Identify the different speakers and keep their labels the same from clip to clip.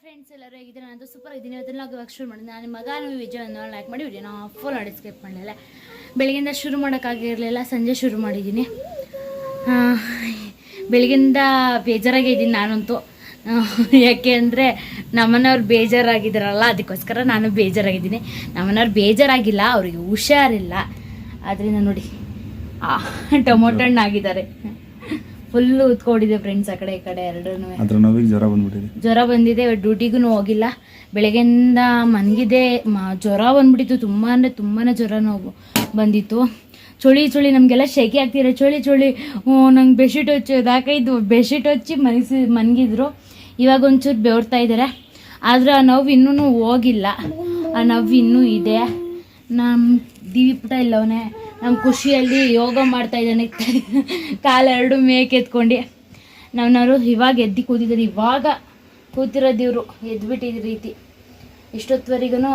Speaker 1: Friends ಎಲ್ಲರೂ ಹೇಗಿದ್ದಾರೆ? ನಾನು ಸೂಪರ್ ಇದ್ದೀನಿ. ಅದನ್ನ ಇವಾಗ ಶುರು ಮಾಡಿದೆ ನಾನು ಮಗ ನೀವು ವಿಜಯವನ್ನು ಲೈಕ್ ಮಾಡಿ ವಿಡಿಯೋನ ಫುಲ್ ಮಾಡಿ ಸ್ಕಿಪ್ ಮಾಡಲಿಲ್ಲ. ಬೆಳಗಿಂದ ಶುರು ಮಾಡೋಕ್ಕಾಗಿರಲಿಲ್ಲ ಸಂಜೆ ಶುರು ಮಾಡಿದ್ದೀನಿ. ಆ, ಬೆಳಗಿಂದ ಬೇಜಾರಾಗೇ ಇದ್ದೀನಿ ನಾನಂತೂ. ಯಾಕೆ ಅಂದರೆ ನಮ್ಮನೆಯವ್ರು ಬೇಜಾರಾಗಿದ್ದಾರಲ್ಲ ಅದಕ್ಕೋಸ್ಕರ ನಾನು ಬೇಜಾರಾಗಿದ್ದೀನಿ. ನಮ್ಮನೆಯವ್ರು ಬೇಜಾರಾಗಿಲ್ಲ ಅವರಿಗೆ ಹುಷಾರಿಲ್ಲ. ಆದ್ದರಿಂದ ನೋಡಿ ಟೊಮೊಟೊ ಹಣ್ಣು ಆಗಿದ್ದಾರೆ. ಫುಲ್ಲು ಉತ್ಕೊಂಡಿದೆ ಫ್ರೆಂಡ್ಸ್ ಆ ಕಡೆ ಈ ಕಡೆ ಎರಡೂ
Speaker 2: ನೋವಿಗೆ ಜ್ವರ ಬಂದ್ಬಿಟ್ಟಿದೆ.
Speaker 1: ಜ್ವರ ಬಂದಿದೆ ಡ್ಯೂಟಿಗೂ ಹೋಗಿಲ್ಲ. ಬೆಳಗ್ಗೆಯಿಂದ ಮನಗಿದೆ ಜ್ವರ ಬಂದ್ಬಿಟ್ಟಿತ್ತು ತುಂಬಾ ಅಂದರೆ ತುಂಬಾ ಜ್ವರ ನೋವು ಬಂದಿತ್ತು. ಚಳಿ ಚಳಿ ನಮಗೆಲ್ಲ ಶೆಕೆ ಆಗ್ತಿದೆ. ಚಳಿ ಚಳಿ ನಂಗೆ ಬೆಡ್ಶೀಟ್ ಹಚ್ಚಿ ಹಾಕೈದು ಬೆಡ್ಶೀಟ್ ಹಚ್ಚಿ ಮನಗಿಸಿ ಮನಗಿದ್ರು. ಇವಾಗ ಒಂಚೂರು ಬೆವರ್ತಾ ಇದ್ದಾರೆ ಆದರೆ ಆ ನೋವು ಇನ್ನೂ ಹೋಗಿಲ್ಲ. ಆ ನೋವು ಇನ್ನೂ ಇದೆ. ನಮ್ಮ ದೀಪುಟ ಇಲ್ಲವನೇ ನಮ್ಮ ಖುಷಿಯಲ್ಲಿ ಯೋಗ ಮಾಡ್ತಾ ಇದ್ದಾನೆ. ಕಾಲೆರಡು ಮೇಕೆ ಎತ್ಕೊಂಡು ನಮ್ಮನವರು ಇವಾಗ ಎದ್ದು ಕೂತಿದ್ದಾರೆ. ಇವಾಗ ಕೂತಿರೋದು ಇವರು ಎದ್ಬಿಟ್ಟಿದ ರೀತಿ. ಇಷ್ಟೊತ್ತವರೆಗೂ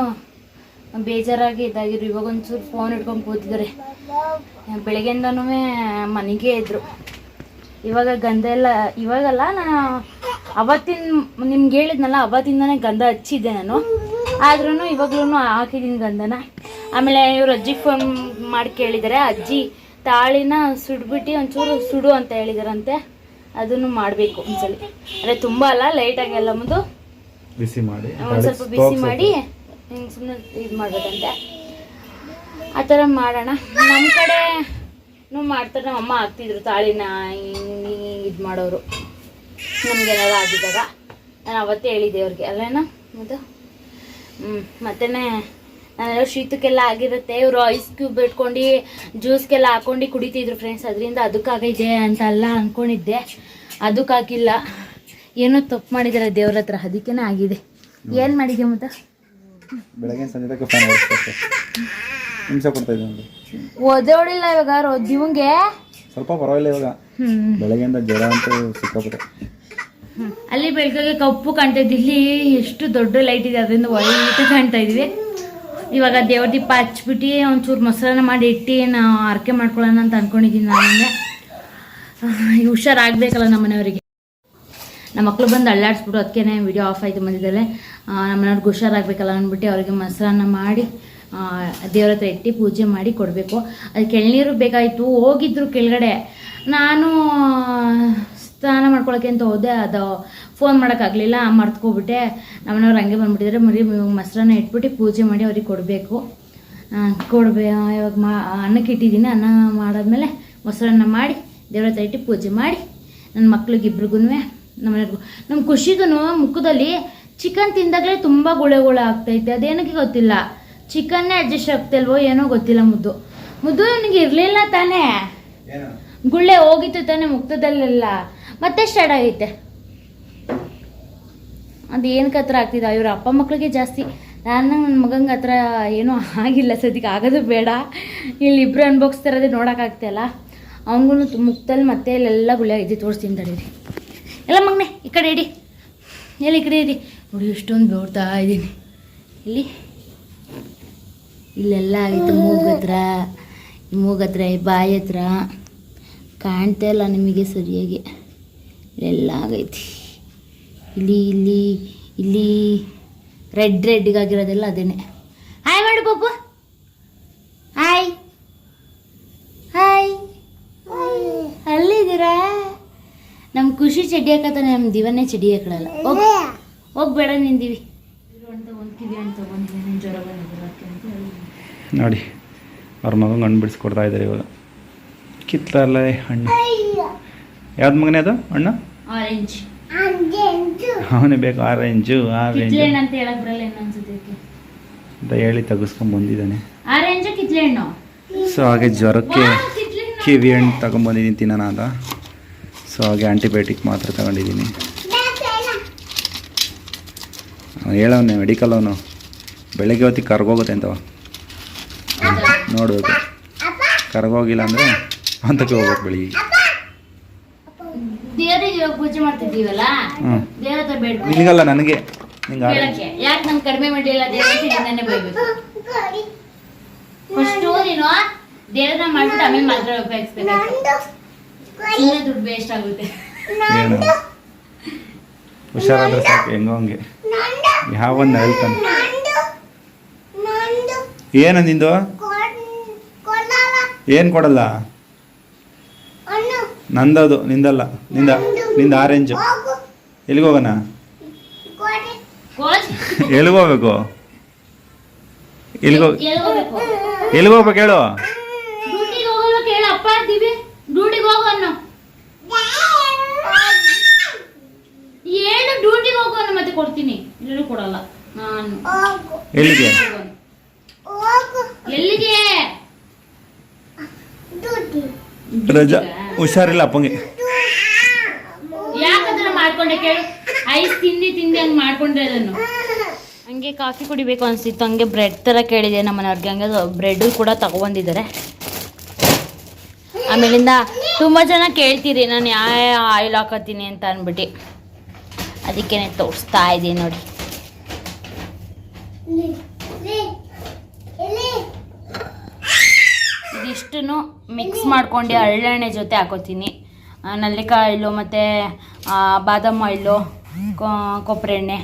Speaker 1: ಬೇಜಾರಾಗಿ ಇದಾಗಿರು ಇವಾಗ ಒಂಚೂರು ಫೋನ್ ಇಟ್ಕೊಂಡು ಕೂತಿದ್ದಾರೆ. ಬೆಳಗ್ಗೆಯಿಂದನೂ ಮನೆಗೆ ಇದ್ರು. ಇವಾಗ ಗಂಧ ಎಲ್ಲ, ಇವಾಗಲ್ಲ, ನಾನು ಅವತ್ತಿನ, ನಿಮ್ಗೆ ಹೇಳಿದ್ನಲ್ಲ, ಅವತ್ತಿಂದನೇ ಗಂಧ ಹಚ್ಚಿದ್ದೆ ನಾನು. ಆದ್ರೂ ಇವಾಗ್ಲೂ ಹಾಕಿದ್ದೀನಿ ಗಂಧನ. ಆಮೇಲೆ ಇವ್ರು ಅಜ್ಜಿ ಫೋನ್ ಮಾಡಿ ಕೇಳಿದ್ದಾರೆ ಅಜ್ಜಿ ತಾಳಿನ ಸುಡ್ಬಿಟ್ಟು ಒಂಚೂರು ಸುಡು ಅಂತ ಹೇಳಿದಾರಂತೆ ಅದನ್ನು ಮಾಡಬೇಕು ಒಂದ್ಸಲಿ. ಅಂದರೆ ತುಂಬ ಅಲ್ಲ ಲೈಟಾಗಿ ಎಲ್ಲ ಮುಂದು
Speaker 2: ಬಿಸಿ ಮಾಡಿ
Speaker 1: ಒಂದು ಸ್ವಲ್ಪ ಬಿಸಿ ಮಾಡಿ ಹಿಂಗೆ ಸುಮ್ಮನೆ ಇದು ಮಾಡ್ಬೇಕಂತೆ. ಆ ಥರ ಮಾಡೋಣ. ನಮ್ಮ ಕಡೆನೂ ಮಾಡ್ತಾರೆ ನಮ್ಮ ಅಮ್ಮ ಹಾಕ್ತಿದ್ರು ತಾಳಿನ ಇದು ಮಾಡೋರು. ನಮಗೆಲ್ಲ ಆಗಿದ್ದಾಗ. ನಾನು ಅವತ್ತೇ ಹೇಳಿದ್ದೆ ಅವ್ರಿಗೆ ಅಲ್ಲೇನ ಮತ್ತು ಹ್ಞೂ ಮತ್ತೇ ನಾನೆಲ್ಲ ಶೀತಕ್ಕೆಲ್ಲ ಆಗಿರುತ್ತೆ. ಇವರು ಐಸ್ ಕ್ಯೂಬ್ ಇಟ್ಕೊಂಡು ಜ್ಯೂಸ್ಗೆಲ್ಲ ಹಾಕೊಂಡು ಕುಡಿತಿದ್ರು ಫ್ರೆಂಡ್ಸ್ ಅದರಿಂದ ಅದಕ್ಕಾಗೈತೆ ಅಂತ ಎಲ್ಲ ಅಂದ್ಕೊಂಡಿದ್ದೆ ಅದಕ್ಕಾಗಿಲ್ಲ ಏನೋ ತಪ್ಪು ಮಾಡಿದ್ದಾರೆ ದೇವ್ರ ಹತ್ರ. ಅದಕ್ಕೇನೆ ಆಗಿದೆ. ಏನು ಮಾಡಿದೆ ಮತ್ತ
Speaker 2: ಬೆಳಗ್ಗೆ ಸಂಜೆ ಹಿಂಸೆ ಕೊಡ್ತಾ
Speaker 1: ಹೊಡಿಲ್ಲ ಇವಾಗ ದಿವಂಗೆ
Speaker 2: ಸ್ವಲ್ಪ ಪರವಾಗಿಲ್ಲ ಇವಾಗ. ಬೆಳಗ್ಗೆಯಿಂದ ಜ್ವರ ಅಂತ ಸಿಕ್ಕಾಪಟ್ಟೆ.
Speaker 1: ಅಲ್ಲಿ ಬೆಳಗ್ಗೆ ಕಪ್ಪು ಕಾಣ್ತಾ ಇದ್ದಿಲ್ಲಿ ಎಷ್ಟು ದೊಡ್ಡ ಲೈಟ್ ಇದೆ. ಅದರಿಂದ ಒಳ್ಳೆ ಕಾಣ್ತಾ ಇದೀವಿ ಇವಾಗ ದೇವ್ರ ದೀಪ ಹಚ್ಬಿಟ್ಟು ಒಂಚೂರು ಮೊಸರನ್ನ ಮಾಡಿ ಇಟ್ಟು ನಾವು ಆರಕೆ ಮಾಡ್ಕೊಳ್ಳೋಣ ಅಂತ ಅನ್ಕೊಂಡಿದ್ದೀನಿ ನಾನೇ ಹುಷಾರಾಗಬೇಕಲ್ಲ ನಮ್ಮ ಮನೆಯವರಿಗೆ. ನಮ್ಮ ಮಕ್ಳು ಬಂದು ಅಳ್ಳಾಡಿಸ್ಬಿಟ್ಟು ಅದಕ್ಕೆ ವಿಡಿಯೋ ಆಫ್ ಆಯಿತು ನಮ್ಮ ಮನೆಯವ್ರಿಗೆ ಹುಷಾರಾಗಬೇಕಲ್ಲ ಅಂದ್ಬಿಟ್ಟು ಅವರಿಗೆ ಮೊಸರನ್ನ ಮಾಡಿ ದೇವ್ರ ಹತ್ರ ಇಟ್ಟು ಪೂಜೆ ಮಾಡಿ ಕೊಡಬೇಕು. ಅದಕ್ಕೆ ಎಳ್ನೀರು ಬೇಕಾಯಿತು, ಹೋಗಿದ್ರು ಕೆಳಗಡೆ. ನಾನು ಸ್ನಾನ ಮಾಡ್ಕೊಳಕ್ಕೆ ಅಂತ ಹೋದೆ, ಅದು ಫೋನ್ ಮಾಡೋಕ್ಕಾಗಲಿಲ್ಲ ಮರ್ತ್ಕೊಬಿಟ್ಟೆ. ನಮ್ಮನವ್ರು ಹಂಗೆ ಬಂದ್ಬಿಟ್ಟಿದ್ರೆ ಮರಿ ಮೊಸರನ್ನ ಇಟ್ಬಿಟ್ಟು ಪೂಜೆ ಮಾಡಿ ಅವ್ರಿಗೆ ಕೊಡಬೇಕು. ಕೊಡಬೇ ಇವಾಗ ಮಾ ಅನ್ನಕ್ಕೆ ಇಟ್ಟಿದ್ದೀನಿ ಅನ್ನ ಮಾಡಾದ್ಮೇಲೆ ಮೊಸರನ್ನ ಮಾಡಿ ದೇವ್ರ ಹತ್ರ ಇಟ್ಟು ಪೂಜೆ ಮಾಡಿ ನನ್ನ ಮಕ್ಳಿಗೆ ಇಬ್ರಿಗೂ ನಮ್ಮನೆಯವ್ರಿಗೂ. ನಮ್ಮ ಖುಷಿಗೂ ಮುಖದಲ್ಲಿ ಚಿಕನ್ ತಿಂದಾಗಲೇ ತುಂಬ ಗುಳೆಗುಳೆ ಗುಳೆ ಆಗ್ತೈತೆ ಅದೇನಕ್ಕೆ ಗೊತ್ತಿಲ್ಲ. ಚಿಕನ್ನೇ ಅಡ್ಜಸ್ಟ್ ಆಗ್ತಿಲ್ವೋ ಏನೋ ಗೊತ್ತಿಲ್ಲ ಮುದ್ದು. ಮುದ್ದು ನನಗೆ ಇರಲಿಲ್ಲ ತಾನೇ? ಗುಳ್ಳೆ ಹೋಗಿತ್ತು ತಾನೇ ಮುಕ್ತದಲ್ಲೆಲ್ಲ. ಮತ್ತೆ ಸ್ಟಾರ್ಟ್ ಆಗೈತೆ. ಅದು ಏನಕ್ಕೆ ಹತ್ರ ಆಗ್ತಿದ್ದ ಇವ್ರ ಅಪ್ಪ ಮಕ್ಕಳಿಗೆ ಜಾಸ್ತಿ. ನಾನು ನನ್ನ ಮಗಂಗೆ ಹತ್ರ ಏನೂ ಆಗಿಲ್ಲ ಸದ್ಯಕ್ಕೆ, ಆಗೋದು ಬೇಡ. ಇಲ್ಲಿ ಇಬ್ಬರು ಅನ್ಭೋಗಿಸ್ತಿರೋದೇ ನೋಡೋಕ್ಕಾಗ್ತಿಲ್ಲ ಅವನಿಗೂ ಮುಕ್ತಲ್ಲಿ ಮತ್ತೆ ಇಲ್ಲೆಲ್ಲ ಗುಳ್ಳೆ ತೋರಿಸ್ತೀನಿ ತಡೀರಿ ಎಲ್ಲ ಮಗನೆ, ಈ ಕಡೆ ಇಡಿ. ಎಲ್ಲಿ ಈ ಕಡೆ ಇಡಿ. ನೋಡಿ ಎಷ್ಟೊಂದು ನೋಡ್ತಾ ಇದ್ದೀನಿ. ಇಲ್ಲಿ. ಇಲ್ಲೆಲ್ಲ ಆಗಿತ್ತು ಮೂಗತ್ರ ಮೂಗತ್ರ ಬಾಯಿ ಹತ್ರ. ಕಾಣ್ತಾ ಇಲ್ಲ ನಿಮಗೆ ಸರಿಯಾಗಿ. ಇಲ್ಲೆಲ್ಲ ಆಗೈತಿ. ಇಲ್ಲಿ ಇಲ್ಲಿ ಇಲ್ಲಿ ರೆಡ್ ರೆಡ್ಗಾಗಿರೋದೆಲ್ಲ ಅದೇನೆ. ಹಾಯ್ ಮಾಡು ಪಾಪು ಹಾಯ್ ಹಾಯ್ ಅಲ್ಲಿದ್ದೀರಾ? ನಮ್ಮ ಖುಷಿ ಚಡ್ಡಿ ಹಾಕತ್ತಾನೆ ನಮ್ಮ ದಿವನ್ನೇ ಚಡ್ಡಿ ಹಾಕಳಲ್ಲ ಹೋಗ್. ಹೋಗ್ಬೇಡ ನಿಂದಿವಿ.
Speaker 2: ನೋಡಿ ಅವ್ರ ಮಗಂಗೆ ಹಣ್ಣು ಬಿಡಿಸ್ಕೊಡ್ತಾ ಇದ್ದಾರೆ ಇವಾಗ. ಕಿತ್ತಲ್ಲ ಹಣ್ಣು. ಯಾವ್ದು ಮಗನೇ ಅದು? ಹಣ್ಣು?
Speaker 1: ಆರೆಂಜ್
Speaker 2: ಅವನೇ ಬೇಕು ಆರೆಂಜು ಆರೆಂಜು
Speaker 1: ಆ ಅಂತ ಹೇಳಕ್ ಬರಲ್ಲ ಏನು ಅನ್ಸುತ್ತೆ ಇದಕ್ಕೆ.
Speaker 2: ಅಂತ ಹೇಳಿ ತೆಗೆಸ್ಕೊಂಡ್ ಬಂದಿದ್ದಾನೆ.
Speaker 1: ಆರೆಂಜ್
Speaker 2: ಸೊ ಹಾಗೆ ಜ್ವರಕ್ಕೆ. ಕಿವಿ ಹಣ್ಣು ತಗೊಂಬಂದಿದ್ದೀನಿ ತಿನ್ನೋಣ ಅಂತ ಸೊ ಹಾಗೆ ಆಂಟಿಬಯೋಟಿಕ್ ಮಾತ್ರ ತಗೊಂಡಿದ್ದೀನಿ. ಅವ್ನು ಹೇಳವನೆ ಮೆಡಿಕಲ್ ಅವನು. ಬೆಳಗ್ಗೆ ಹೊತ್ತಿಗೆ ಕರ್ಗೋಗುತ್ತೆ ಅಂತವ ನೋಡಬೇಕು. ಕರ್ಗೋಗಿಲ್ಲ ಅಂದರೆ ಅಂತಕ್ಕೆ ಹೋಗ್ಬೇಕು ಬೆಳಿಗ್ಗೆ.
Speaker 1: ಪೂಜೆ ಮಾಡ್ತಿದ್ದೀವಲ್ಲ? ದೇವ್ರ ಹತ್ರ ಬೇಡ್ಕೊ.
Speaker 2: ನಿನಗಲ್ಲ ನನಗೆ. ನಿಂಗೆ ಆರೆಂಜ್
Speaker 1: ಹೇಳಕ್ಕೆ ಯಾಕೆ ನಮ್ಗೆ ಕಡಿಮೆ ಮಾಡಿಲ್ಲ? ದೇವ್ರ ನಿನ್ನೆ ಬೈಬೇಕು. ಫಸ್ಟು ನೀನು ದೇವ್ರನ್ನ ಮಾಡ್ಬಿಟ್ಟು ಆಮೇಲೆ ಮಾತ್ರ ಉಪಯೋಗಿಸ್ಬೇಕು ಸುಮ್ಮನೆ ದುಡ್ಡು ವೇಸ್ಟ್ ಆಗುತ್ತೆ.
Speaker 2: ಏನು? ಹುಷಾರಾದ್ರೆ ಸಾಕು ಹೆಂಗೋ ಹಂಗೆ. ಯಾವನ್ನ ಹೇಳ್ತಾನೆ. ಏನು ನಿಂದು? ಏನು ಕೊಡಲ್ಲ? ನಂದದು ನಿಂದಲ್ಲ. ನಿಂದ. ನಿಂದ ಆರೆಂಜು ಎಲ್ಲಿಗೆ ಹೋಗೋಣ? ಎಲ್ಲಿಗೆ ಹೋಗ್ಬೇಕು? ಎಲ್ಲಿಗೆ ಎಲ್ಲಿಗೆ ಹೋಗ್ಬೇಕು ಹೇಳು?
Speaker 1: ಕೊಡ್ತೀನಿ. ಇಲ್ಲೂ ಕೊಡಲ್ಲ. ನಾನು.
Speaker 2: ಎಲ್ಲಿಗೆ?
Speaker 1: ಎಲ್ಲಿಗೆ?
Speaker 2: ರಜಾ. ಹುಷಾರಿಲ್ಲ ಅಪ್ಪಂಗೆ.
Speaker 1: ಮಾಡ್ಕೊಂಡೆ ಕೇಳು. ಐಸ್ ತಿಂಡಿ ತಿಂಡಿ ಹಂಗೆ ಮಾಡ್ಕೊಂಡ್ರೆ ಕಾಫಿ ಕುಡಿಬೇಕು ಅನಿಸ್ತಿತ್ತು ಹಂಗೆ ಬ್ರೆಡ್ ಥರ ಕೇಳಿದೆ ನಮ್ಮ ಮನೆಯವ್ರಿಗೆ ಹಂಗೆ ಬ್ರೆಡ್ ಕೂಡ ತಗೊಬಂದಿದ್ದಾರೆ. ಆಮೇಲಿಂದ ತುಂಬ ಜನ ಕೇಳ್ತೀರಿ, ನಾನು ಯಾವ ಆಯಿಲ್ ಹಾಕತ್ತೀನಿ ಅಂತ ಅಂದ್ಬಿಟ್ಟು. ಅದಕ್ಕೇನೆ ತೋರಿಸ್ತಾ ಇದ್ದೀನಿ ನೋಡಿ. ಇದಿಷ್ಟು ಮಿಕ್ಸ್ ಮಾಡ್ಕೊಂಡು ಹಳ್ಳೆಣ್ಣೆ ಜೊತೆ ಹಾಕೋತೀನಿ. ನಲ್ಲಿಕಾಯಿಲು ಮತ್ತು ಬಾದಾಮ್ ಆಯಿಲು ಕೊಬ್ಬರಿ ಎಣ್ಣೆ.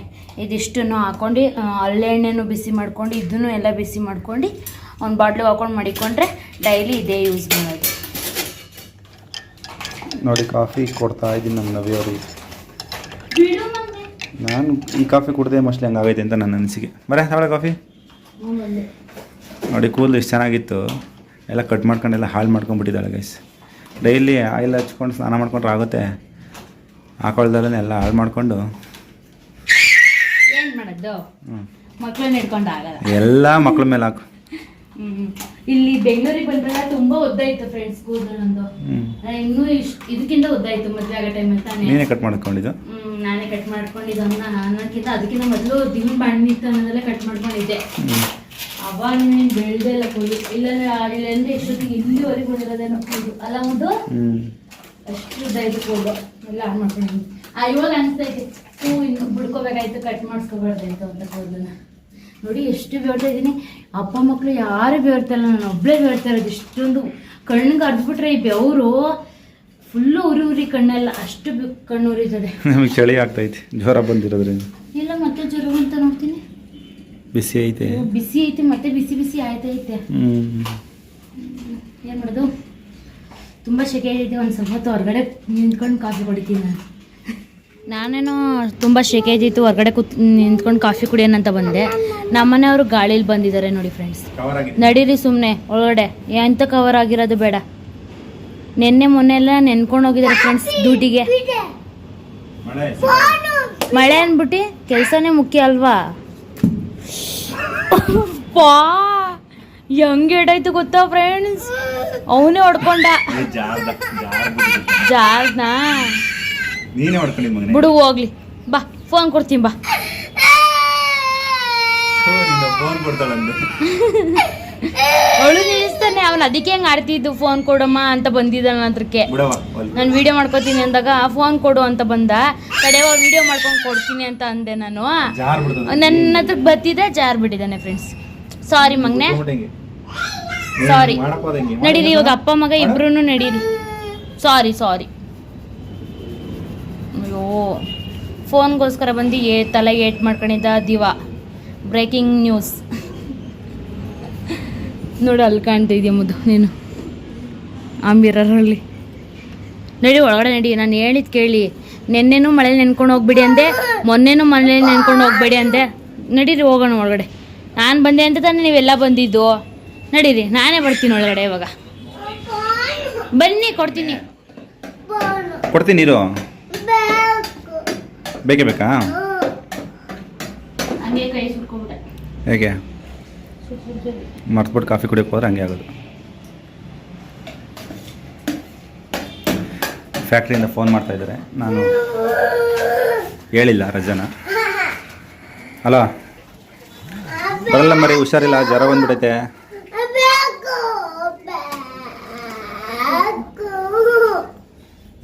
Speaker 1: ಇದಿಷ್ಟನ್ನು ಹಾಕ್ಕೊಂಡು ಹಳ್ಳೆಣ್ಣೆನು ಬಿಸಿ ಮಾಡ್ಕೊಂಡು ಇದನ್ನು ಎಲ್ಲ ಬಿಸಿ ಮಾಡ್ಕೊಂಡು ಒಂದು ಬಾಟ್ಲಿಗೆ ಹಾಕೊಂಡು ಮಡಿಕೊಂಡ್ರೆ ಡೈಲಿ ಇದೇ ಯೂಸ್ ಮಾಡೋದು.
Speaker 2: ನೋಡಿ ಕಾಫಿ ಕೊಡ್ತಾ ಇದ್ದೀನಿ ನಮ್ಮ ನವಿ ಅವ್ರಿಗೆ. ನಾನು ಈ ಕಾಫಿ ಕುಡ್ದೆ ಮೋಸ್ಟ್ಲಿ ಹಂಗಾಗೈತೆ ಅಂತ ನನ್ನ ಅನಿಸಿಕೆ. ಬರೇ ತಗೊಳ್ಳೆ ಕಾಫಿ. ನೋಡಿ ಕೂದಲು ಎಷ್ಟು ಚೆನ್ನಾಗಿತ್ತು. ಎಲ್ಲ ಕಟ್ ಮಾಡ್ಕೊಂಡೆಲ್ಲ ಹಾಳು ಮಾಡ್ಕೊಂಡ್ಬಿಟ್ಟಿದ್ದಾಳೆ ಗೈಸ್ ಡೈಲಿ ಆಯಿಲ್ ಹಚ್ಕೊಂಡು ಸ್ನಾನ ಮಾಡ್ಕೊಂಡ್ರೆ ಆಗುತ್ತೆ. ಹಾಕೊಳ್ದಲ್ಲೇ ಎಲ್ಲ ಹಾಳು ಮಾಡಿಕೊಂಡು
Speaker 1: ಏನು ಮಾಡೋದು? ಮಕ್ಕಳನ್ನ ಹಿಡ್ಕೊಂಡು ಆಗಲ್ಲ.
Speaker 2: ಎಲ್ಲ ಮಕ್ಳ ಮೇಲೆ ಹಾಕು.
Speaker 1: ಇಲ್ಲಿ ಬೆಂಗಳೂರಿಗೆ ಬಂದಾಗ ತುಂಬಾ ಉದ್ದ ಇತ್ತು ಫ್ರೆಂಡ್ಸ್ ಕೂದಲು ನಂದು. ಇನ್ನೂ ಇಷ್ಟು ಇದಕ್ಕಿಂತ ಉದ್ದ ಇತ್ತು ಮದುವೆ ಆಗೋ ಟೈಮ್ ತಾನೇ.
Speaker 2: ನೀನೇ ಕಟ್ ಮಾಡ್ಕೊಂಡಿದ್ದು?
Speaker 1: ನಾನೇ ಕಟ್ ಮಾಡ್ಕೊಂಡಿದ್ದನ್ನ ಅನ್ನಕ್ಕಿಂತ ಅದಕ್ಕಿಂತ ಮೊದಲು ದಿನ ಬಣ್ಣಿತ್ತು ಅನ್ನೋದೆಲ್ಲ ಕಟ್ ಮಾಡ್ಕೊಂಡಿದ್ದೆ. ಅವಾಗ ನೀನು ಬೆಳೆದೇ ಇಲ್ಲ ಅಂದ್ರೆ ಇಲ್ಲಾಂದ್ರೆ ಇಲ್ಲಾಂದ್ರೆ ಎಷ್ಟೊತ್ತಿಗೆ ಇಲ್ಲಿವರೆಗೆ ಬಂದಿರೋದೇನೋ ಅಲ್ಲ ಮುದ್ದು? ಅಷ್ಟು ಇತ್ತು ಎಲ್ಲ ಹಾಳು ಮಾಡ್ಕೊಂಡು ಆ ಇವಾಗ ಅನಿಸ್ತೈತೆ ಹೂ ಇನ್ನು ಬಿಡ್ಕೋಬೇಕಾಯ್ತು ಕಟ್ ಮಾಡಿಸ್ಕೋಬಾರ್ದಾಯ್ತು ಅಂತ ಕೂದಲನ್ನ ನೋಡಿ ಎಷ್ಟು ಬೇಡ್ತಾ ಇದ್ದೀನಿ. ಅಪ್ಪ ಮಕ್ಕಳು ಯಾರು ಬೇಡ್ತಾ ಇಲ್ಲ ನಾನು ಒಬ್ಬಳೇ ಬೇಡ್ತಾ ಇರೋದು. ಇಷ್ಟೊಂದು ಕಣ್ಣಿಗೆ ಅರ್ದ್ಬಿಟ್ರೆ ಈ ಬೆವರು ಫುಲ್ಲು ಉರಿ ಉರಿ ಕಣ್ಣೆಲ್ಲ ಅಷ್ಟು ಕಣ್ಣು ಉರಿತದೆ.
Speaker 2: ನಮಗೆ ಚಳಿ ಆಗ್ತೈತೆ ಜ್ವರ ಬಂದಿರೋದ್ರಿಂದ.
Speaker 1: ಇಲ್ಲ ಮತ್ತೆ ಜ್ವರ ಅಂತ ನೋಡ್ತೀನಿ.
Speaker 2: ಬಿಸಿ ಐತೆ.
Speaker 1: ಬಿಸಿ ಐತೆ ಮತ್ತೆ ಬಿಸಿ ಬಿಸಿ ಆಯ್ತೈತೆ. ಏನು ಮಾಡೋದು? ತುಂಬ ಸೆಕೆ ಇದೆ ಒಂದು ಸ್ವಲ್ಪ ಹೊತ್ತು ಹೊರಗಡೆ ನಿಂತ್ಕೊಂಡು ಕಾಫಿ ಕುಡಿತೀನಿ ನಾನು. ನಾನೇನೋ ತುಂಬ ಸೆಕೆ ಇದ್ದಿತ್ತು ಹೊರಗಡೆ ಕೂತ್ ನಿಂತ್ಕೊಂಡು ಕಾಫಿ ಕುಡಿಯೋಣಂತ ಬಂದೆ. ನಮ್ಮನೆಯವರು ಗಾಳಿಲಿ ಬಂದಿದ್ದಾರೆ ನೋಡಿ ಫ್ರೆಂಡ್ಸ್
Speaker 2: ಕವರ್ ಆಗಿದೆ.
Speaker 1: ನಡೀರಿ ಸುಮ್ಮನೆ ಒಳಗಡೆ. ಎಂತ ಕವರ್ ಆಗಿರೋದು ಬೇಡ. ನಿನ್ನೆ ಮೊನ್ನೆ ಎಲ್ಲ ನೆನ್ಕೊಂಡು ಹೋಗಿದ್ದಾರೆ ಫ್ರೆಂಡ್ಸ್ ಡ್ಯೂಟಿಗೆ
Speaker 2: ಮಳೆ.
Speaker 1: ಮಳೆ ಅಂದ್ಬಿಟ್ಟು ಕೆಲಸನೇ ಮುಖ್ಯ ಅಲ್ವಾ? ಪಾ ಹೆಂಗ್ ಎಡಾಯ್ತು ಗೊತ್ತಾ ಫ್ರೆಂಡ್ಸ್ ಅವನೇ ಹೊಡ್ಕೊಂಡ. ಜಾರ್ನಾ
Speaker 2: ನೀನೇ ಮಗನೇ.
Speaker 1: ಬಿಡು ಹೋಗ್ಲಿ. ಬಾ ಫೋನ್ ಕೊಡ್ತೀನಿ ಬಾ.
Speaker 2: ಫೋನ್ ಕೊಡ್ತಾಳಂದು
Speaker 1: ಅವಳು ನಿಲ್ಲಿಸ್ತಾನೆ ಅವ್ನು ಅದಕ್ಕೆ ಹೆಂಗ್ ಆಡ್ತಿದ್ದು ಫೋನ್ ಕೊಡಮ್ಮ ಅಂತ ಬಂದಿದ್ದಾನ ನನ್ನ ಹತ್ರಕ್ಕೆ ನಾನು ವಿಡಿಯೋ ಮಾಡ್ಕೋತೀನಿ ಅಂದಾಗ ಫೋನ್ ಕೊಡು ಅಂತ ಬಂದ. ಕಡೆವ ವಿಡಿಯೋ ಮಾಡ್ಕೊಂಡು ಕೊಡ್ತೀನಿ ಅಂತ ಅಂದೆ ನಾನು. ನನ್ನ ಹತ್ರಕ್ಕೆ ಬತ್ತಿದೆ ಜಾರ್ ಬಿಟ್ಟಿದ್ದಾನೆ ಫ್ರೆಂಡ್ಸ್ ಸಾರಿ ಮಗ್ನೆ. ಸಾರಿ ನಡೀರಿ ಇವಾಗ ಅಪ್ಪ ಮಗ ಇಬ್ರು ನಡೀರಿ. ಸಾರಿ ಸಾರಿ ಅಯ್ಯೋ ಫೋನ್ಗೋಸ್ಕರ ಬಂದು ಏ ತಲೆ ಏಟ್ ಮಾಡ್ಕೊಂಡಿದ್ದ ದಿವ. ಬ್ರೇಕಿಂಗ್ ನ್ಯೂಸ್ ನೋಡು ಅಲ್ಲಿ ಕಾಣ್ತಾ ಇದೆಯಾ ಮುದ್ದು ನೀನು. ಆ ಮಿರರಲ್ಲಿ. ನಡಿ ಒಳಗಡೆ ನಡಿ ನಾನು ಹೇಳಿದ್ ಕೇಳಿ. ನಿನ್ನೆನೂ ಮಳೆ ನೆನ್ಕೊಂಡು ಹೋಗ್ಬಿಡಿ ಅಂದೆ ಮೊನ್ನೆನೂ ಮಳೆ ನೆನ್ಕೊಂಡು ಹೋಗ್ಬೇಡಿ ಅಂದೆ. ನಡೀರಿ ಹೋಗೋಣ ಒಳಗಡೆ. ನಾನು ಬಂದೆ ಅಂತ ತಾನೇ ನೀವೆಲ್ಲ ಬಂದಿದ್ದು. ನಡೀರಿ ನಾನೇ ಬರ್ತೀನಿ ಒಳಗಡೆ ಇವಾಗ. ಬನ್ನಿ ಕೊಡ್ತೀನಿ.
Speaker 2: ಕೊಡ್ತೀನಿ ನೀರು. ಬೇಕೇ. ಬೇಕಾ
Speaker 1: ಹಂಗೆ ಕೈ ಸುಟ್ಕೊಂಬಿಟ್ಟೆ
Speaker 2: ಹೇಗೆ? ಮರ್ತ್ಬಿಟ್ಟು ಕಾಫಿ ಕುಡಿಯೋಕೆ ಹೋದ್ರೆ ಹಂಗೆ ಆಗೋದು. ಫ್ಯಾಕ್ಟ್ರಿಯಿಂದ ಫೋನ್ ಮಾಡ್ತಾ ಇದ್ದಾರೆ. ನಾನು ಹೇಳಿಲ್ಲ ರಜನ. ಹಲೋ ಬರಲ್ಲ ಮರಿ ಹುಷಾರಿಲ್ಲ ಜ್ವರ ಬಂದ್ಬಿಡೈತೆ.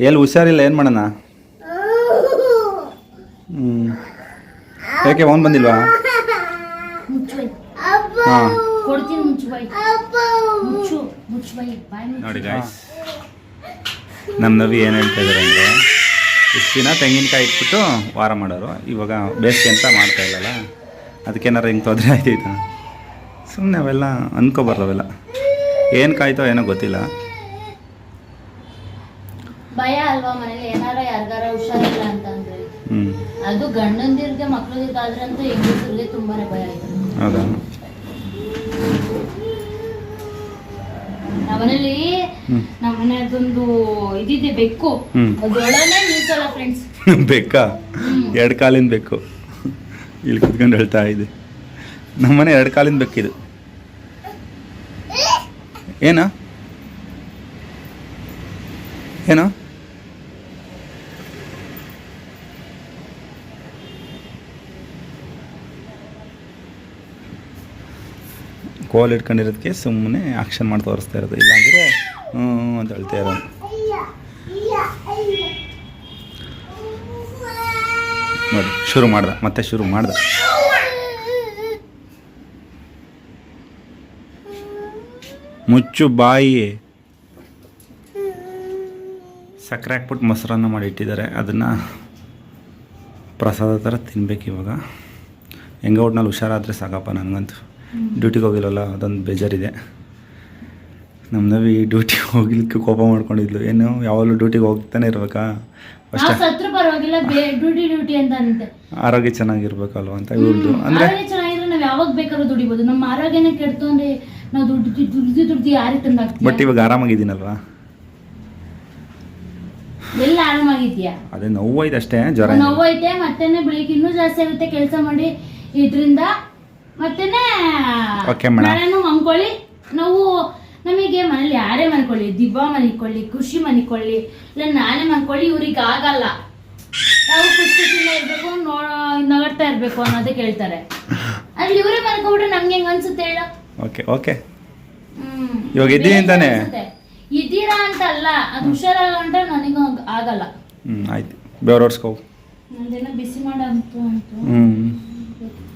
Speaker 2: ಎಲ್ಲಿ ಹುಷಾರಿಲ್ಲ ಏನು ಮಾಡೋಣ? ಹ್ಞೂ ಯಾಕೆ ಫೋನ್ ಬಂದಿಲ್ವಾ? ಹಾಂ. ನೋಡಿ ಗಾಯ್ಸ್ ನಮ್ಮ ನವಿ ಏನು ಹೇಳ್ತಾ ಇದ್ದಾರೆ ಅಂದರೆ ಇಷ್ಟು ದಿನ ತೆಂಗಿನಕಾಯಿ ಇಟ್ಬಿಟ್ಟು ವಾರ ಮಾಡೋರು. ಇವಾಗ ಬೇಸಿಗೆ ಅಂತ ಮಾಡ್ತಾ ಇಲ್ಲಲ್ಲ. ಅದಕ್ಕೇನಾರು ಹಿಂಗೆ ತೊಂದರೆ ಆಯ್ತೈತ? ಸುಮ್ಮನೆ ಅವೆಲ್ಲ ಅನ್ಕೋಬಾರ್ದು ಅವೆಲ್ಲ ಏನು ಕಾಯ್ತೋ ಏನೋ ಗೊತ್ತಿಲ್ಲ.
Speaker 1: ಭಯ ಅಲ್ವಾ ಮನೇಲಿ? ಏನಾರ ಯಾರಿಗಾರ ಹುಷಾರಿಲ್ಲ ಅಂತಂದ್ರೆ ಅದು ಗಂಡಂದಿರ್ಗೆ ಮಕ್ಳಿಗಾದ್ರೆ ಅಂತೂ ಹೆಂಗಸರಿಗೆ ತುಂಬಾನೇ ಭಯ ಆಯ್ತು.
Speaker 2: ಹೌದಾ?
Speaker 1: ನಮ್ಮನೇಲಿ
Speaker 2: ಹ್ಮ್.
Speaker 1: ಅದೊಂದು ಇದಿದೆ ಬೆಕ್ಕು. ಅದೊಳನೆ ನಿಲ್ಸಲ್ಲ ಫ್ರೆಂಡ್ಸ್
Speaker 2: ಬೇಕಾ? ಎರಡು ಕಾಲಿನ ಬೇಕು ಇಲ್ಲಿ ಕುತ್ಕೊಂಡು ಹೇಳ್ತಾ ಇದೆ ನಮ್ಮನೆ ಎರಡು ಕಾಲಿಂದ ಬೇಕಿದು ಏನು? ಏನು? ಕೋಲ್ ಇಟ್ಕೊಂಡಿರೋದಕ್ಕೆ ಸುಮ್ಮನೆ ಆಕ್ಷನ್ ಮಾಡಿ ತೋರಿಸ್ತಾ ಇರೋದು. ಇಲ್ಲಾಂದರೆ ಹ್ಞೂ ಅಂತ ಹೇಳ್ತಾ ಇರೋದು. ನೋಡಿ, ಶುರು ಮಾಡ್ದ, ಮತ್ತೆ ಶುರು ಮಾಡ್ದ. ಮುಚ್ಚು ಬಾಯಿ ಸಕ್ಕರೆ ಹಾಕ್ಬಿಟ್ಟು ಮೊಸರನ್ನ ಮಾಡಿ ಇಟ್ಟಿದ್ದಾರೆ. ಅದನ್ನು ಪ್ರಸಾದ ಥರ ತಿನ್ಬೇಕು ಇವಾಗ. ಹೆಂಗ ಒಟ್ನಲ್ಲಿ ಹುಷಾರಾದರೆ ಸಾಕಪ್ಪ ನನಗಂತೂ. ಡ್ಯೂಟಿಗೆ ಹೋಗಿಲ್ಲಲ್ಲ, ಅದೊಂದು ಬೇಜಾರಿದೆ. ನಮ್ಮ ನವಿ ಡ್ಯೂಟಿಗೆ ಹೋಗ್ಲಿಕ್ಕೆ ಕೋಪ ಮಾಡ್ಕೊಂಡಿದ್ಲು. ಏನು ಯಾವಾಗಲೂ ಡ್ಯೂಟಿಗೆ ಹೋಗ್ತಾನೆ ಇರ್ಬೇಕಾ? ಅಷ್ಟೇ.
Speaker 1: ಸತ್ರ ಪರವಾಗಿಲ್ಲ ಡ್ಯೂಟಿ ಡ್ಯೂಟಿ ಅಂತ ಅಂತೆ.
Speaker 2: ಆರೋಗ್ಯ ಚೆನ್ನಾಗಿರ್ಬೇಕಲ್ವ ಅಂತ ಇವ್ರದ್ದು ಅಂದರೆ
Speaker 1: ಆರೋಗ್ಯ ಚೆನ್ನಾಗಿದ್ರೆ ನಾವು ಯಾವಾಗ ಬೇಕಾದ್ರೂ ದುಡಿಬೋದು. ನಮ್ಮ ಆರೋಗ್ಯನ ಕೆಡ್ತು ಅಂದ್ರೆ ನಾವು ದುಡ್ಡು ದುಡ್ದು ದುಡ್ದು ಯಾರಿಗೆ ತಂದಾಗ್ತೀವಿ
Speaker 2: ಬಟ್ ಇವಾಗ ಆರಾಮಾಗಿದ್ದೀನಲ್ವಾ?
Speaker 1: ಎಲ್ಲ ಆರಾಮಾಗಿದ್ಯಾ
Speaker 2: ಅದೇ ನೋವಾಯ್ತು ಅಷ್ಟೇ ಜ್ವರ.
Speaker 1: ನೋವೈತೆ ಮತ್ತೇನೆ ಬೆಳಿಗ್ಗೆ ಇನ್ನೂ ಜಾಸ್ತಿ ಆಗುತ್ತೆ ಕೆಲಸ ಮಾಡಿ. ಇದ್ರಿಂದ ಮತ್ತೆನೆ
Speaker 2: ಓಕೆ
Speaker 1: ಮೇಡಮ್. ಮನ್ಕೊಳ್ಳಿ ನಾವು ನಮಗೆ ಮನೇಲಿ ಯಾರೇ ಮನ್ಕೊಳ್ಳಿ ದಿಬ್ಬ ಮನಿಕೊಳ್ಳಿ ಖುಷಿ ಮನಿಕೊಳ್ಳಿ ಇಲ್ಲ ನಾನೇ ಮನ್ಕೊಳ್ಳಿ ಇವ್ರಿಗೆ ಆಗಲ್ಲ. ನಾವು ಖುಷಿ ಖುಷಿಯಿಂದ ಇರ್ಬೇಕು ನೋ ನಗಡ್ತಾ ಇರ್ಬೇಕು ಅನ್ನೋದೇ ಕೇಳ್ತಾರೆ. ಅಲ್ಲಿ ಇವರೇ ಮನ್ಕೊಬಿಟ್ರೆ ನಮ್ಗೆ ಹೆಂಗ್ ಅನ್ಸುತ್ತೆ ಹೇಳ?
Speaker 2: Okay okay
Speaker 1: hmm.
Speaker 2: ಇವಾಗ ಇದ್ದೀನಿ ಅಂತಾನೆ?
Speaker 1: ಇದ್ದೀರಾ ಅಂತ ಅಲ್ಲ ಅದು ಅಂತ ನನಗೂ ಆಗಲ್ಲ.
Speaker 2: ಹ್ಮ್ ಆಯ್ತು. ಬೆವ್ರೋಡ್ಸ್ಕೋ
Speaker 1: ನಂದೇನೋ ಬಿಸಿ ಮಾಡಂತು ಅಂತು.
Speaker 2: ಹ್ಮ್.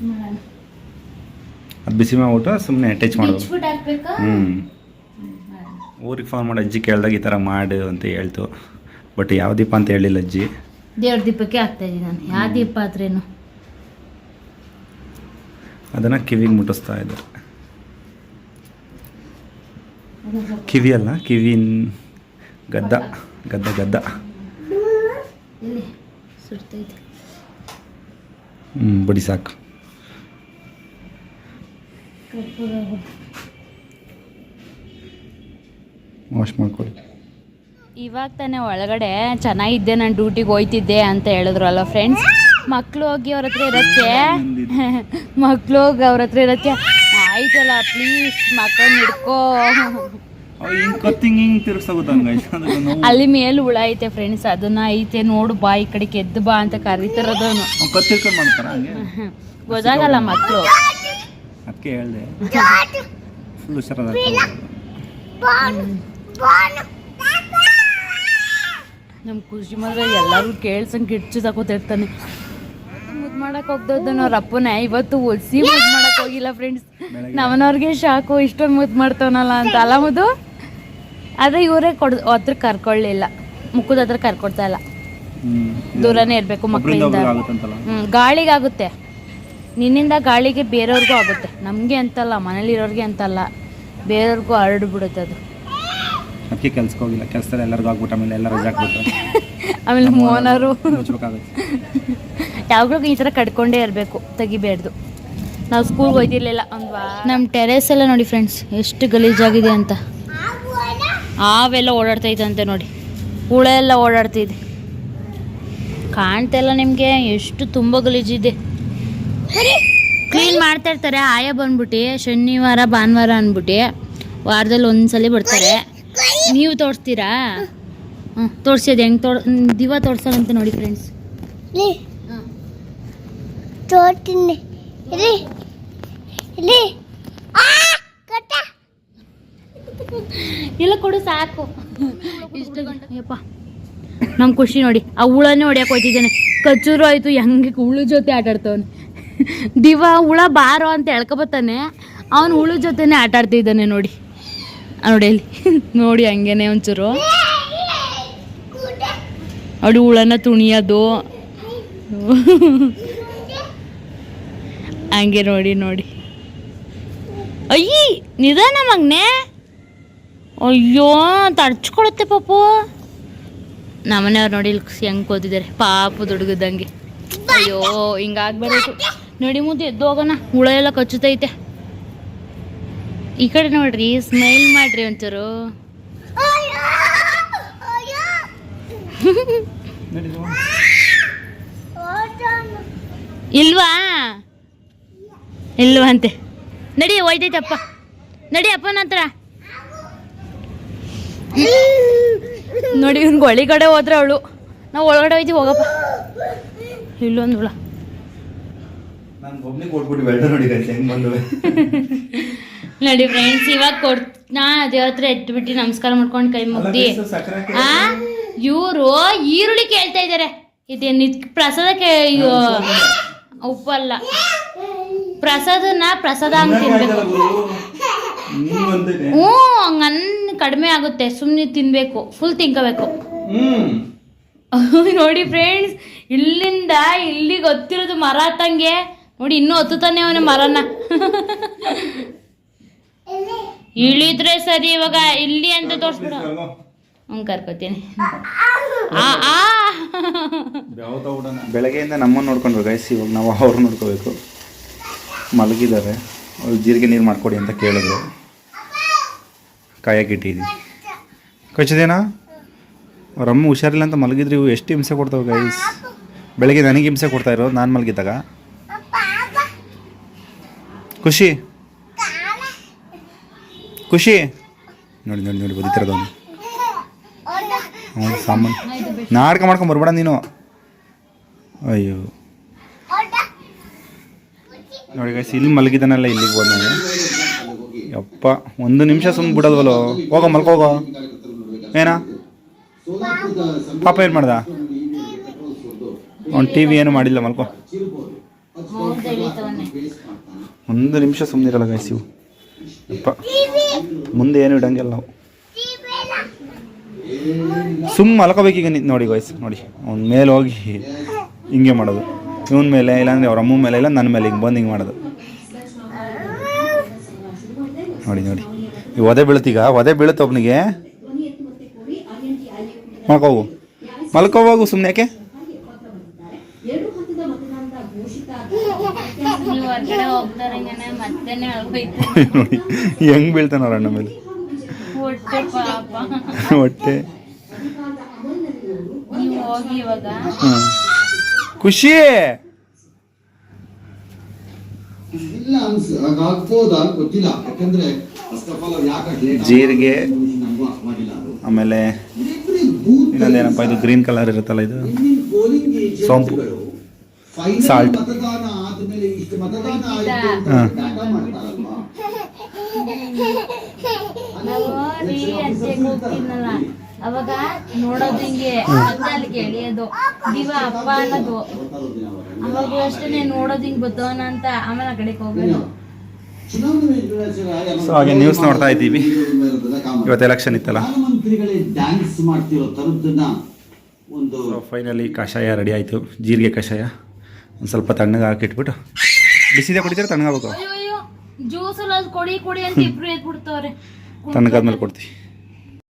Speaker 1: ಮಾಡೋಣ.
Speaker 2: ಅದು ಬಿಸಿ ಮಾಡ್ಬಿಟ್ಟು ಸುಮ್ಮನೆ ಅಟ್ಯಾಚ್ ಮಾಡೋದು.
Speaker 1: ಬಿಚ್ಬಿಟ್ಟು ಹಾಕ್ಬೇಕಾ? ಹ್ಮ್.
Speaker 2: ಊರಿಗೆ ಫೋನ್ ಮಾಡಿ ಅಜ್ಜಿ ಕೇಳಿದಾಗ ಈ ಥರ ಮಾಡು ಅಂತ ಹೇಳ್ತು. ಬಟ್ ಯಾವ ದೀಪ ಅಂತ ಹೇಳಿಲ್ಲ ಅಜ್ಜಿ.
Speaker 1: ದೇವ್ರ ದೀಪಕ್ಕೆ ಹಾಕ್ತಾ ಇದ್ದೀನಿ ನಾನು. ಯಾವ ದೀಪ ಆದ್ರೇನು?
Speaker 2: ಅದನ್ನು ಕಿವಿಗೆ ಮುಟ್ಟಿಸ್ತಾ ಇದ್ದೆ. ಕಿವಿ ಅಲ್ಲ ಕಿವಿನ್ ಗದ್ದ ಗದ್ದ ಗದ್ದ.
Speaker 1: ಸುಡ್ತೈತೆ.
Speaker 2: ಹ್ಞೂ ಬಡಿ ಸಾಕು.
Speaker 1: ಕರ್ಪೂರ
Speaker 2: ವಾಶ್ ಮಾಡ್ಕೊಳ್ಳಿ
Speaker 1: ಇವಾಗ ತಾನೇ ಒಳಗಡೆ ಚೆನ್ನಾಗಿದ್ದೆ ನಾನು ಡ್ಯೂಟಿಗೆ ಹೋಯ್ತಿದ್ದೆ ಅಂತ ಹೇಳಿದ್ರು ಅಲ್ಲ ಫ್ರೆಂಡ್ಸ್ ಮಕ್ಳು ಹೋಗಿ ಅವ್ರ ಹತ್ರ ಇರತ್ತೆ ಮಕ್ಳು ಹೋಗಿ ಅವ್ರ ಹತ್ರ ಇರತ್ತೆ ಆಯ್ತಲ್ಲ ಪ್ಲೀಸ್ ಮಕ್ಕಳನ್ನ ಹಿಡ್ಕೋ. ಅಲ್ಲಿ ಮೇಲೆ ಹುಳ ಐತೆ ಫ್ರೆಂಡ್ಸ್ ಅದನ್ನ ಐತೆ ನೋಡು ಬಾ ಈ ಕಡೆ ಎದ್ದು ಬಾ ಅಂತ ಕರೀತಿರೋದನು
Speaker 2: ಕತ್ತಿರ್ಕೊಂಡು ಮಾಡ್ತಾರ ಹಂಗೆ?
Speaker 1: ಗೊತ್ತಾಗಲ್ಲ ಮಕ್ಕಳು
Speaker 2: ಅದಕ್ಕೆ ಹೇಳ್ದೆ.
Speaker 1: ನಮ್ಮ ಖುಷಿ ಮಾತ್ರ ಎಲ್ಲರೂ ಕೇಳ್ಸಂಗೆ ಕಿಡ್ಚು ತಗೋತಿರ್ತಾನೆ ಮುದ್ದು ಮಾಡಕ್ ಹೋಗ್ದದ್ದು ಅವ್ರ ಅಪ್ಪನ. ಇವತ್ತು ಒಸಿ ಮುದ್ದು ಮಾಡಕ್ ಹೋಗಿಲ್ಲ ಫ್ರೆಂಡ್ಸ್ ನಮ್ಮನವ್ರಿಗೆ ಶಾಕು ಇಷ್ಟೊಂದು ಮುದ್ದು ಮಾಡ್ತಾವನಲ್ಲ ಅಂತ. ಅಲ್ಲ ಮುದ್ದು ಆದ್ರೆ ಇವರೇ ಕೊಡ್ ಹತ್ರ ಕರ್ಕೊಳ್ಳಿಲ್ಲ ಮುಖದ ಹತ್ರ ಕರ್ಕೊಡ್ತಾ ಇಲ್ಲ. ದೂರನೇ ಇರಬೇಕು ಮಕ್ಕಳಿಂದ.
Speaker 2: ಹ್ಮ್
Speaker 1: ಹ್ಞೂ ಗಾಳಿಗಾಗುತ್ತೆ. ನಿನ್ನಿಂದ ಗಾಳಿಗೆ ಬೇರೆಯವ್ರಿಗೂ ಆಗುತ್ತೆ. ನಮಗೆ ಅಂತಲ್ಲ ಮನೇಲಿರೋರಿಗೆ ಅಂತಲ್ಲ. ಬೇರೆಯವ್ರಿಗೂ ಹರಡ್ಬಿಡುತ್ತೆ ಅದು.
Speaker 2: ಅದಕ್ಕೆ ಕೆಲ್ಸಕ್ಕೆ ಹೋಗಿಲ್ಲ. ಕೆಲಸದಲ್ಲಿ ಎಲ್ಲರಿಗೂ ಆಗ್ಬಿಟ್ಟು ಆಮೇಲೆ ಎಲ್ಲ ರಜೆ ಹಾಕ್ಬಿಟ್ಟು
Speaker 1: ಆಮೇಲೆ ಮೋನರು ಯಾವಾಗಲೂ ಈ ಥರ ಕಟ್ಕೊಂಡೇ ಇರಬೇಕು ತೆಗಿಬೇಡ್ದು. ನಾವು ಸ್ಕೂಲ್ಗೆ ಹೋಯ್ತಿರ್ಲಿಲ್ಲ ಒಂದು ನಮ್ಮ ಟೆರೇಸ್ ಎಲ್ಲ ನೋಡಿ ಫ್ರೆಂಡ್ಸ್ ಎಷ್ಟು ಗಲೀಜಾಗಿದೆ ಅಂತ. ಹಾವೆಲ್ಲ ಓಡಾಡ್ತೈತಂತೆ ನೋಡಿ. ಹುಳ ಎಲ್ಲ ಓಡಾಡ್ತಿದೆ. ಕಾಣ್ತಾ ಇಲ್ಲ ನಿಮಗೆ ಎಷ್ಟು ತುಂಬ ಗಲೀಜಿದೆ. ಕ್ಲೀನ್ ಮಾಡ್ತಾ ಇರ್ತಾರೆ ಆಯ ಬಂದ್ಬಿಟ್ಟು ಶನಿವಾರ ಭಾನುವಾರ ಅಂದ್ಬಿಟ್ಟು ವಾರದಲ್ಲಿ ಒಂದ್ಸಲಿ ಬರ್ತಾರೆ. ನೀವು ತೋರಿಸ್ತೀರಾ? ಹ್ಞೂ ತೋರಿಸಿದೆ ಹೆಂಗೆ ತೋರ್ ದಿವ ತೋರ್ಸೋಣಂತೆ ನೋಡಿ ಫ್ರೆಂಡ್ಸ್ ಇಲ್ಲ. ಕೊಡು ಸಾಕು. ಇಷ್ಟು ನಮ್ಮ ಖುಷಿ ನೋಡಿ ಆ ಹುಳನೇ ಹೊಡ್ಯಕ್ಕೆ ಹೋಯ್ತಿದ್ದಾನೆ. ಕಚ್ಚೂರು ಆಯಿತು ಹೆಂಗೆ ಹುಳು ಜೊತೆ ಆಟ ಆಡ್ತಾವನು. ದಿವ ಹುಳ ಬಾರೋ ಅಂತ ಹೇಳ್ಕೊಬತ್ತಾನೆ ಅವನು ಹುಳು ಜೊತೆನೇ ಆಟ ಆಡ್ತಿದ್ದಾನೆ ನೋಡಿ. ನೋಡಿ ಅಲ್ಲಿ. ನೋಡಿ ಹಂಗೇನೆ ಒಂಚೂರು. ಅವಳು ಹುಳನ ತುಣಿಯೋದು. ಹಂಗೆ ನೋಡಿ ನೋಡಿ. ಅಯ್ಯಿ, ನಿಧಾನ ಮಗ್ನೆ. ಅಯ್ಯೋ, ತಡ್ಚ್ಕೊಳುತ್ತೆ ಪಾಪು. ನಮ್ಮನೆಯವ್ರು ನೋಡಿ ಇಲ್ಲಿ ಹೆಂಗ್ ಕೂತಿದ್ದಾರೆ. ಪಾಪು ದುಡ್ಗದಂಗೆ ಅಯ್ಯೋ ಹಿಂಗಾಗ್ಬಾರ್ದು ನೋಡಿ ಎದ್ದು ಹೋಗೋಣ. ಹುಳ ಎಲ್ಲ ಕಚ್ಚುತ್ತೈತೆ ಈ ಕಡೆ ನೋಡ್ರಿ ಸ್ಮೈಲ್ ಮಾಡ್ರಿ ಒಂಚೂರು. ಇಲ್ವಾ? ಇಲ್ವಾ ಅಂತೆ. ನಡಿ ಒಯ್ದೈತಪ್ಪ. ನಡಿ ಅಪ್ಪ ನಂತರ ನೋಡಿ ಇವ್ನಿಗೆ ಒಳಗಡೆ ಕಡೆ ಹೋದ್ರೆ ಅವಳು. ನಾವು ಒಳಗಡೆ ಹೋಯ್ತೀವಿ ಹೋಗಪ್ಪ. ಇಲ್ಲೊಂದು ಹುಳ
Speaker 2: ನೋಡಿ
Speaker 1: ಫ್ರೆಂಡ್ಸ್ ಇವಾಗ ಕೊಡ್ತಾ ದೇವ್ರ ಹತ್ರ ನಮಸ್ಕಾರ ಮಾಡ್ಕೊಂಡು ಕೈ ಮುಗ್ದಿ. ಆ? ಇವರು ಈರುಳ್ಳಿ ಕೇಳ್ತಾ ಇದ್ದಾರೆ ಇದೇನು ಪ್ರಸಾದ ಇದು ಉಪ್ಪಲ್ಲ. ಪ್ರಸಾದನ ಪ್ರಸಾದ ಅಂತ ತಿನ್ಬೇಕು. ಹ್ಞೂ ಹಂಗನ್ ಕಡಿಮೆ ಆಗುತ್ತೆ. ಸುಮ್ಮನೆ ತಿನ್ಬೇಕು. ಫುಲ್ ತಿನ್ಕೋಬೇಕು. ನೋಡಿ ಫ್ರೆಂಡ್ಸ್ ಇಲ್ಲಿಂದ ಇಲ್ಲಿ ಗೊತ್ತಿರೋದು ಮರ ಹತ್ತಂಗೆ ನೋಡಿ ಇನ್ನೂ ಹತ್ತುತ್ತಾನೆ ಅವನ ಮರನ. ಇಳಿದ್ರೆ ಸರಿ ಇವಾಗ ಇಲ್ಲಿ ಅಂತ ತೋರಿಸ್ಬಿಡು. ಹ್ಞೂ ಕರ್ಕೋತೀನಿ. ಆ ಆ.
Speaker 2: ಬೆಳಗ್ಗೆಯಿಂದ ನಮ್ಮನ್ನು ನೋಡ್ಕೊಂಡ್ರು ಗೈಸ್ ಇವಾಗ ನಾವು ಅವ್ರು ನೋಡ್ಕೋಬೇಕು. ಮಲಗಿದ್ದಾರೆ. ಅವ್ರು ಜೀರಿಗೆ ನೀರು ಮಾಡ್ಕೊಡಿ ಅಂತ ಕೇಳಿದ್ರು. ಕಾಯಕ್ಕೆ ಇಟ್ಟಿದ್ದೀನಿ. ಕಚ್ಚಿದೇನಾ ಅವ್ರ ಅಮ್ಮ ಹುಷಾರಿಲ್ಲ ಅಂತ ಮಲಗಿದ್ರು ಇವು ಎಷ್ಟು ಹಿಂಸೆ ಕೊಡ್ತಾವೆ ಗೈಸ್ ಬೆಳಗ್ಗೆ ನನಗೆ ಹಿಂಸೆ ಕೊಡ್ತಾ ಇರೋದು ನಾನು ಮಲಗಿದ್ದಾಗ. ಖುಷಿ? ಖುಷಿ? ನೋಡಿ ನೋಡಿ ನೋಡಿ ಬದಿತಿರೋದು ಅವನು. ಹ್ಞೂ ಸಾಮಾನು ನಾಟಕ ಮಾಡ್ಕೊಂಡು ಬರ್ಬೇಡ ನೀನು. ಅಯ್ಯೋ. ನೋಡಿ ಗೈಸ್ ಇಲ್ಲಿ ಮಲಗಿದಾನಲ್ಲ ಇಲ್ಲಿಗೆ ಬಂದಾನೆ ಯಪ್ಪ ಒಂದು ನಿಮಿಷ ಸುಮ್ಮನೆ ಬಿಡೋದವಲ್ಲ? ಹೋಗೋ ಮಲ್ಕೋಗೋ ಏನಾ? ಪಾಪ ಏನು ಮಾಡ್ದ? ಅವ್ನು ಟಿ ವಿ ಏನು ಮಾಡಿಲ್ಲ ಮಲ್ಕೋ. ಒಂದು ನಿಮಿಷ ಸುಮ್ಮನಿರಲ್ಲ ಗೈಸ್ ಇವು. ಮುಂದೆ ಏನು ಇಡಂಗಿಲ್ಲ ನಾವು. ಸುಮ್ಮ ಮಲ್ಕೋಬೇಕೀಗ ನಿಂತು ನೋಡಿ ವಯಸ್ಸು ನೋಡಿ. ಅವ್ನ ಮೇಲೆ ಹೋಗಿ ಹಿಂಗೆ ಮಾಡೋದು. ಇವನ ಮೇಲೆ ಇಲ್ಲಾಂದ್ರೆ ಅವ್ರ ಅಮ್ಮ ಮೇಲೆ ಇಲ್ಲ ನನ್ನ ಮೇಲೆ ಹಿಂಗೆ ಬಂದು ಹಿಂಗೆ ಮಾಡೋದು. ನೋಡಿ ನೋಡಿ. ಈ ಒದೆ ಬೀಳುತ್ತೀಗ ಒದೆ ಬೀಳುತ್ತೆ ಒಬ್ಬನಿಗೆ ಮಲ್ಕೋವು ಮಲ್ಕೋವಾಗು ಸುಮ್ಮನೆ ಯಾಕೆ? ಹೆಂಗೆ ಬೀಳ್ತಾನೆ ಅವ್ರ ಅಣ್ಣ ಮೇಲೆ?
Speaker 1: ಹೊಟ್ಟೆ ಪಾಪ.
Speaker 2: ಹೊಟ್ಟೆ.
Speaker 1: ನೀವು ಹೋಗಿ ಇವಾಗ.
Speaker 2: ಖುಷಿ. ಜೀರಿಗೆ. ಆಮೇಲೆ ಇನ್ನೊಂದೇನಪ್ಪ ಇದು ಗ್ರೀನ್ ಕಲರ್ ಇರುತ್ತಲ್ಲ ಇದು? ಸೋಂಪು.
Speaker 1: ಅಜ್ಜೆಗೆ ಅವಾಗ ನೋಡೋದು ಹಿಂಗೆ ಮತ್ತೆ ಅಲ್ಲಿಗೆ ಎಳಿಯೋದು ದಿವ ಅಪ್ಪ ಅನ್ನೋದು. ಅವಾಗ ಅಷ್ಟೇ ನೋಡೋದು ಹಿಂಗೆ ಬತ್ತವನ ಅಂತ ಆಮೇಲೆ ಆ ಕಡೆಗೆ ಹೋಗೋದು.
Speaker 2: ಸೊ ಹಾಗೆ ನ್ಯೂಸ್ ನೋಡ್ತಾ ಇದ್ದೀವಿ. ಇವತ್ತು ಎಲೆಕ್ಷನ್ ಇತ್ತಲ್ಲ.
Speaker 3: ಡ್ಯಾನ್ಸ್ ಮಾಡ್ತಿರೋ ತರದ್ದನ್ನ ಒಂದು
Speaker 2: ಫೈನಲಿ ಕಷಾಯ ರೆಡಿ ಆಯಿತು. ಜೀರಿಗೆ ಕಷಾಯ. ಒಂದು ಸ್ವಲ್ಪ ತಣ್ಣಗೆ ಹಾಕಿಟ್ಬಿಟ್ಟು ಬಿಸಿದೆ ಕುಡಿತಾರೆ ತಣ್ಣಗಾಗಬೇಕು?
Speaker 1: ಅಯ್ಯೋ ಅಯ್ಯೋ ಜ್ಯೂಸ್ ಕೊಡಿ ಕೊಡಿ ಅಂತ ಇಬ್ರು ಎದ್ಬಿಡ್ತಾವ್ರೆ.
Speaker 2: ತಣ್ಣಗಾದ್ಮೇಲೆ ಕೊಡ್ತೀವಿ.